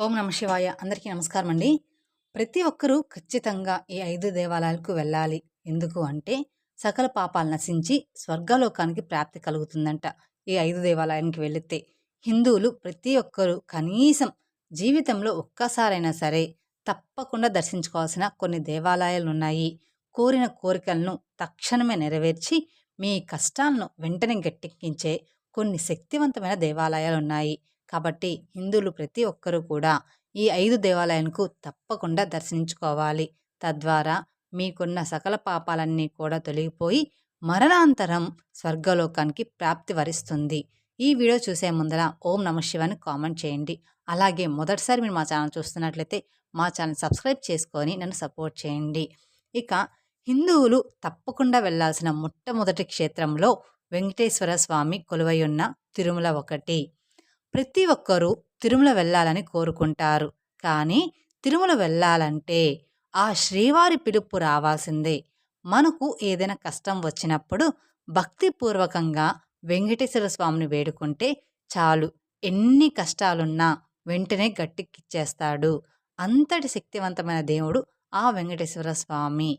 ఓం నమ శివాయ. అందరికీ నమస్కారం అండి ప్రతి ఒక్కరూ ఖచ్చితంగా ఈ ఐదు దేవాలయాలకు వెళ్ళాలి. ఎందుకు అంటే సకల పాపాలు నశించి స్వర్గలోకానికి ప్రాప్తి కలుగుతుందంట ఈ ఐదు దేవాలయానికి వెళితే. హిందువులు ప్రతి ఒక్కరూ కనీసం జీవితంలో ఒక్కసారైనా సరే తప్పకుండా దర్శించుకోవాల్సిన కొన్ని దేవాలయాలు ఉన్నాయి కోరిన కోరికలను తక్షణమే నెరవేర్చి మీ కష్టాలను వెంటనే గట్టెక్కించే కొన్ని శక్తివంతమైన దేవాలయాలు ఉన్నాయి కాబట్టి హిందువులు ప్రతి ఒక్కరూ కూడా ఈ ఐదు దేవాలయాలకు తప్పకుండా దర్శించుకోవాలి. తద్వారా మీకున్న సకల పాపాలన్నీ కూడా తొలగిపోయి మరణాంతరం స్వర్గలోకానికి ప్రాప్తి వరిస్తుంది. ఈ వీడియో చూసే ముందర ఓం నమ శివాని కామెంట్ చేయండి. అలాగే మొదటిసారి మీరు మా ఛానల్ చూస్తున్నట్లయితే మా ఛానల్ సబ్స్క్రైబ్ చేసుకొని నన్ను సపోర్ట్ చేయండి. ఇక హిందువులు తప్పకుండా వెళ్ళాల్సిన మొట్టమొదటి క్షేత్రంలో వెంకటేశ్వర స్వామి కొలువై ఉన్న తిరుమల ఒకటి. ప్రతి ఒక్కరూ తిరుమల వెళ్ళాలని కోరుకుంటారు. కానీ తిరుమల వెళ్ళాలంటే ఆ శ్రీవారి పిలుపు రావాల్సిందే. మనకు ఏదైనా కష్టం వచ్చినప్పుడు భక్తిపూర్వకంగా వెంకటేశ్వర స్వామిని వేడుకుంటే చాలు. ఎన్ని కష్టాలున్నా వెంటనే గట్టెక్కిచ్చేస్తాడు. అంతటి శక్తివంతమైన దేవుడు ఆ వెంకటేశ్వర స్వామి.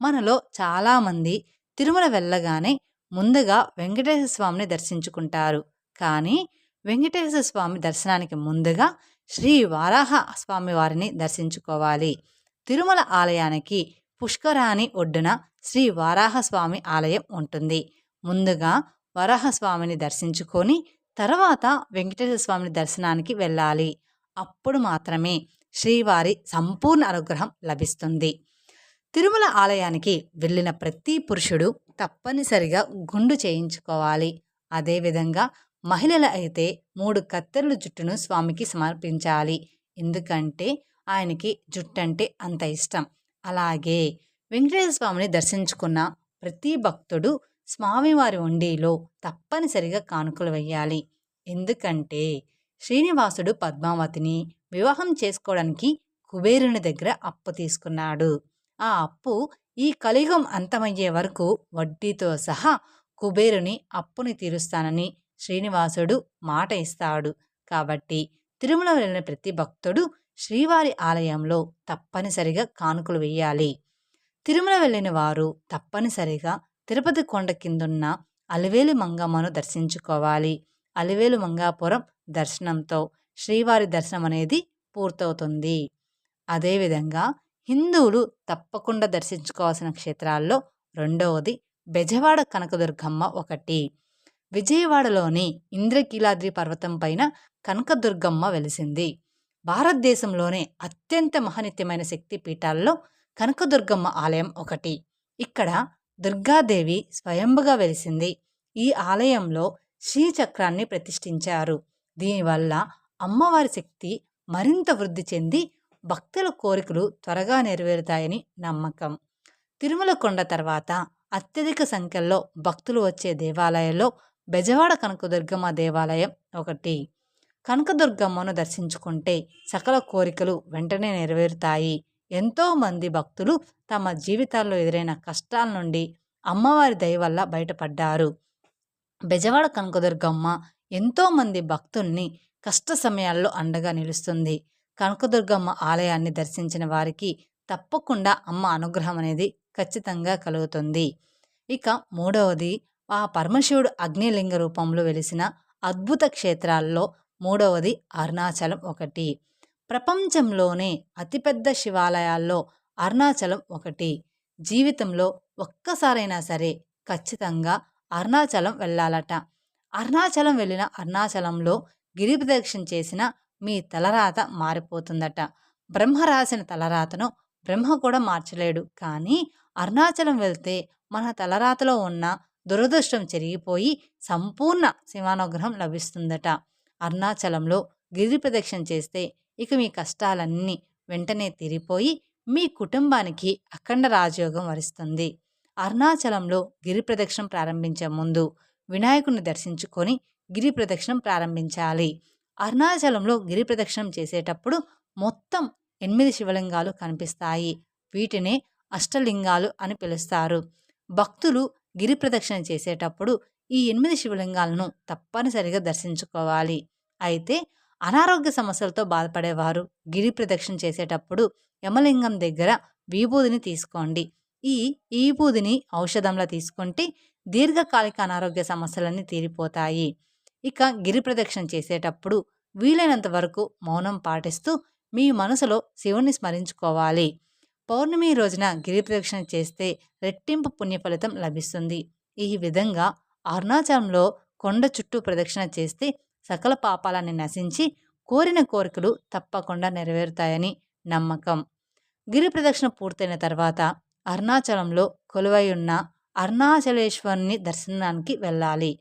మనలో చాలామంది తిరుమల వెళ్ళగానే ముందుగా వెంకటేశ్వర స్వామిని దర్శించుకుంటారు. కానీ వెంకటేశ్వర స్వామి దర్శనానికి ముందుగా శ్రీ వారాహ స్వామి వారిని దర్శించుకోవాలి. తిరుమల ఆలయానికి పుష్కరాని ఒడ్డున శ్రీ వారాహస్వామి ఆలయం ఉంటుంది. ముందుగా వరాహస్వామిని దర్శించుకొని తర్వాత వెంకటేశ్వర స్వామిని దర్శనానికి వెళ్ళాలి. అప్పుడు మాత్రమే శ్రీవారి సంపూర్ణ అనుగ్రహం లభిస్తుంది. తిరుమల ఆలయానికి వెళ్ళిన ప్రతి పురుషుడు తప్పనిసరిగా గుండు చేయించుకోవాలి. అదేవిధంగా మహిళలు అయితే మూడు కత్తెరల జుట్టును స్వామికి సమర్పించాలి. ఎందుకంటే ఆయనకి జుట్టు అంటే అంత ఇష్టం. అలాగే వెంకటేశ్వర స్వామిని దర్శించుకున్న ప్రతి భక్తుడు స్వామివారి ఉండిలో తప్పనిసరిగా కానుకలు వేయాలి ఎందుకంటే శ్రీనివాసుడు పద్మావతిని వివాహం చేసుకోవడానికి కుబేరుని దగ్గర అప్పు తీసుకున్నాడు. ఆ అప్పు ఈ కలియుగం అంతమయ్యే వరకు వడ్డీతో సహా కుబేరుని అప్పుని తీరుస్తానని శ్రీనివాసుడు మాట ఇస్తాడు. కాబట్టి తిరుమల వెళ్ళిన ప్రతి భక్తుడు శ్రీవారి ఆలయంలో తప్పనిసరిగా కానుకలు వేయాలి. తిరుమల వెళ్ళిన వారు తప్పనిసరిగా తిరుపతి కొండ కిందున్న అలివేలు మంగమ్మను దర్శించుకోవాలి. అలివేలు మంగాపురం దర్శనంతో శ్రీవారి దర్శనం అనేది పూర్తవుతుంది. అదేవిధంగా హిందువులు తప్పకుండా దర్శించుకోవాల్సిన క్షేత్రాల్లో రెండవది బెజవాడ కనకదుర్గమ్మ ఒకటి. విజయవాడలోని ఇంద్రకీలాద్రి పర్వతం పైన కనకదుర్గమ్మ వెలిసింది. భారతదేశంలోనే అత్యంత మహనిత్యమైన శక్తి పీఠాల్లో కనకదుర్గమ్మ ఆలయం ఒకటి. ఇక్కడ దుర్గాదేవి స్వయంభుగా వెలిసింది. ఈ ఆలయంలో శ్రీచక్రాన్ని ప్రతిష్ఠించారు. దీనివల్ల అమ్మవారి శక్తి మరింత వృద్ధి చెంది భక్తుల కోరికలు త్వరగా నెరవేరుతాయని నమ్మకం. తిరుమల కొండ తర్వాత అత్యధిక సంఖ్యలో భక్తులు వచ్చే దేవాలయంలో బెజవాడ కనకదుర్గమ్మ దేవాలయం ఒకటి. కనకదుర్గమ్మను దర్శించుకుంటే సకల కోరికలు వెంటనే నెరవేరుతాయి. ఎంతోమంది భక్తులు తమ జీవితాల్లో ఎదురైన కష్టాల నుండి అమ్మవారి దయ వల్ల బయటపడ్డారు. బెజవాడ కనకదుర్గమ్మ ఎంతోమంది భక్తుల్ని కష్ట సమయాల్లో అండగా నిలుస్తుంది. కనకదుర్గమ్మ ఆలయాన్ని దర్శించిన వారికి తప్పకుండా అమ్మ అనుగ్రహం అనేది ఖచ్చితంగా కలుగుతుంది. ఇక మూడవది ఆ పరమశివుడు అగ్నిలింగ రూపంలో వెలిసిన అద్భుత క్షేత్రాల్లో మూడవది అరుణాచలం ఒకటి. ప్రపంచంలోనే అతిపెద్ద శివాలయాల్లో అరుణాచలం ఒకటి. జీవితంలో ఒక్కసారైనా సరే ఖచ్చితంగా అరుణాచలం వెళ్ళాలట. అరుణాచలం వెళ్ళిన అరుణాచలంలో గిరి ప్రదక్షిణ చేసిన మీ తలరాత మారిపోతుందట. బ్రహ్మ రాసిన తలరాతను బ్రహ్మ కూడా మార్చలేడు. కానీ అరుణాచలం వెళ్తే మన తలరాతలో ఉన్న దురదృష్టం చెరిగిపోయి సంపూర్ణ శివానుగ్రహం లభిస్తుందట. అరుణాచలంలో గిరి ప్రదక్షిణ చేస్తే ఇక మీ కష్టాలన్నీ వెంటనే తీరిపోయి మీ కుటుంబానికి అఖండ రాజయోగం వరిస్తుంది. అరుణాచలంలో గిరి ప్రదక్షిణం ప్రారంభించే ముందు వినాయకుని దర్శించుకొని గిరి ప్రదక్షిణం ప్రారంభించాలి. అరుణాచలంలో గిరి ప్రదక్షిణం చేసేటప్పుడు మొత్తం ఎనిమిది శివలింగాలు కనిపిస్తాయి. వీటినే అష్టలింగాలు అని పిలుస్తారు. భక్తులు గిరి ప్రదక్షిణ చేసేటప్పుడు ఈ ఎనిమిది శివలింగాలను తప్పనిసరిగా దర్శించుకోవాలి. అయితే అనారోగ్య సమస్యలతో బాధపడేవారు గిరి ప్రదక్షిణ చేసేటప్పుడు యమలింగం దగ్గర విభూదిని తీసుకోండి. ఈ ఈబూదిని ఔషధంలా తీసుకుంటే దీర్ఘకాలిక అనారోగ్య సమస్యలన్నీ తీరిపోతాయి. ఇక గిరి ప్రదక్షిణ చేసేటప్పుడు వీలైనంత వరకు మౌనం పాటిస్తూ మీ మనసులో శివుణ్ణి స్మరించుకోవాలి. పౌర్ణమి రోజున గిరి ప్రదక్షిణ చేస్తే రెట్టింపు పుణ్య ఫలితం లభిస్తుంది. ఈ విధంగా అరుణాచలంలో కొండ చుట్టూ ప్రదక్షిణ చేస్తే సకల పాపాలని నశించి కోరిన కోరికలు తప్పకుండా నెరవేరుతాయని నమ్మకం. గిరి ప్రదక్షిణ పూర్తయిన తర్వాత అరుణాచలంలో కొలువై ఉన్న అరుణాచలేశ్వరుని దర్శనానికి వెళ్ళాలి.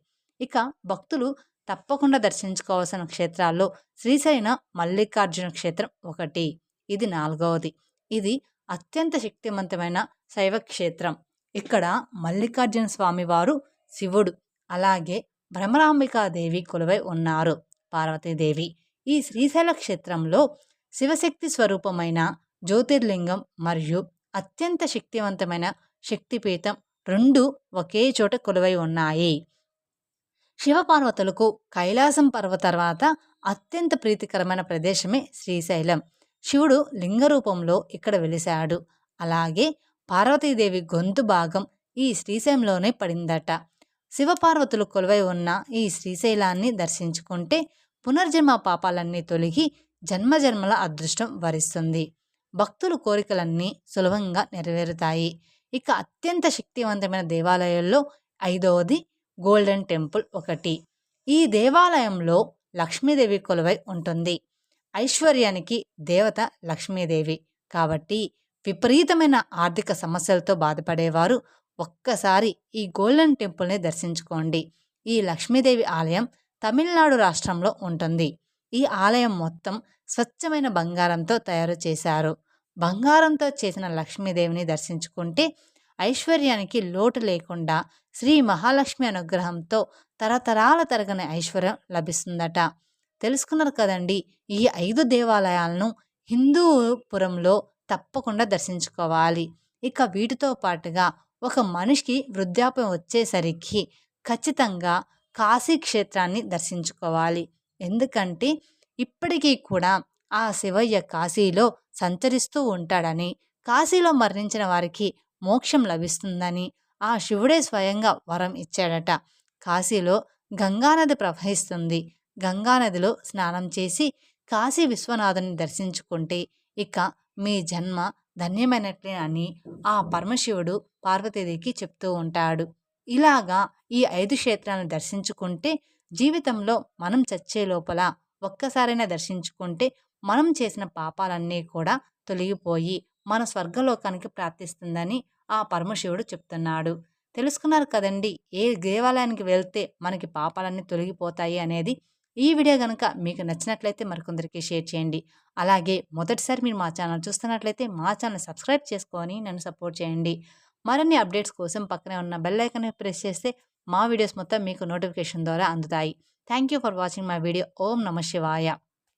ఇక భక్తులు తప్పకుండా దర్శించుకోవాల్సిన క్షేత్రాల్లో శ్రీశైన మల్లికార్జున క్షేత్రం ఒకటి. ఇది నాలుగవది. ఇది అత్యంత శక్తివంతమైన శైవ క్షేత్రం ఇక్కడ మల్లికార్జున స్వామివారు శివుడు అలాగే భ్రమరాంబికాదేవి కొలువై ఉన్నారు. పార్వతీదేవి. ఈ శ్రీశైల క్షేత్రంలో శివశక్తి స్వరూపమైన జ్యోతిర్లింగం మరియు అత్యంత శక్తివంతమైన శక్తిపీఠం రెండు ఒకే చోట కొలువై ఉన్నాయి. శివపార్వతులకు కైలాసం పర్వ తర్వాత అత్యంత ప్రీతికరమైన ప్రదేశమే శ్రీశైలం. శివుడు లింగ రూపంలో ఇక్కడ వెలిశాడు. అలాగే పార్వతీదేవి గొంతు భాగం ఈ శ్రీశైలంలోనే పడిందట. శివపార్వతులు కొలువై ఉన్న ఈ శ్రీశైలాన్ని దర్శించుకుంటే పునర్జన్మ పాపాలన్నీ తొలగి జన్మజన్మల అదృష్టం వరిస్తుంది. భక్తుల కోరికలన్నీ సులభంగా నెరవేరుతాయి. ఇక అత్యంత శక్తివంతమైన దేవాలయాల్లో ఐదవది గోల్డెన్ టెంపుల్ ఒకటి. ఈ దేవాలయంలో లక్ష్మీదేవి కొలువై ఉంటుంది. ఐశ్వర్యానికి దేవత లక్ష్మీదేవి. కాబట్టి విపరీతమైన ఆర్థిక సమస్యలతో బాధపడేవారు ఒక్కసారి ఈ గోల్డెన్ టెంపుల్ని దర్శించుకోండి. ఈ లక్ష్మీదేవి ఆలయం తమిళనాడు రాష్ట్రంలో ఉంటుంది. ఈ ఆలయం మొత్తం స్వచ్ఛమైన బంగారంతో తయారు చేశారు. బంగారంతో చేసిన లక్ష్మీదేవిని దర్శించుకుంటే ఐశ్వర్యానికి లోటు లేకుండా శ్రీ మహాలక్ష్మి అనుగ్రహంతో తరతరాల తరగని ఐశ్వర్యం లభిస్తుందట. తెలుసుకున్నారు కదండి. ఈ ఐదు దేవాలయాలను హిందూపురంలో తప్పకుండా దర్శించుకోవాలి. ఇక వీటితో పాటుగా ఒక మనిషికి వృద్ధాప్యం వచ్చేసరికి ఖచ్చితంగా కాశీ క్షేత్రాన్ని దర్శించుకోవాలి. ఎందుకంటే ఇప్పటికీ కూడా ఆ శివయ్య కాశీలో సంచరిస్తూ ఉంటాడని కాశీలో మరణించిన వారికి మోక్షం లభిస్తుందని ఆ శివుడే స్వయంగా వరం ఇచ్చాడట. కాశీలో గంగానది ప్రవహిస్తుంది. గంగానదిలో స్నానం చేసి కాశీ విశ్వనాథుని దర్శించుకుంటే ఇక మీ జన్మ ధన్యమైనట్లే అని ఆ పరమశివుడు పార్వతీదేవికి చెప్తూ ఉంటాడు. ఇలాగా ఈ ఐదు క్షేత్రాలను దర్శించుకుంటే జీవితంలో మనం చచ్చే లోపల ఒక్కసారైనా దర్శించుకుంటే మనం చేసిన పాపాలన్నీ కూడా తొలగిపోయి మన స్వర్గలోకానికి ప్రార్థిస్తుందని ఆ పరమశివుడు చెప్తున్నాడు. తెలుసుకున్నారు కదండి ఏ దేవాలయానికి వెళ్తే మనకి పాపాలన్నీ తొలగిపోతాయి అనేది ఈ వీడియో కనుక మీకు నచ్చినట్లయితే మరికొందరికి షేర్ చేయండి. అలాగే మొదటిసారి మీరు మా ఛానల్ చూస్తున్నట్లయితే మా ఛానల్ సబ్స్క్రైబ్ చేసుకొని నన్ను సపోర్ట్ చేయండి. మరిన్ని అప్డేట్స్ కోసం పక్కనే ఉన్న బెల్ ఐకన్ ప్రెస్ చేస్తే మా వీడియోస్ మొత్తం మీకు నోటిఫికేషన్ ద్వారా అందుతాయి. Thank you for watching my video. ఓం నమ శివాయ.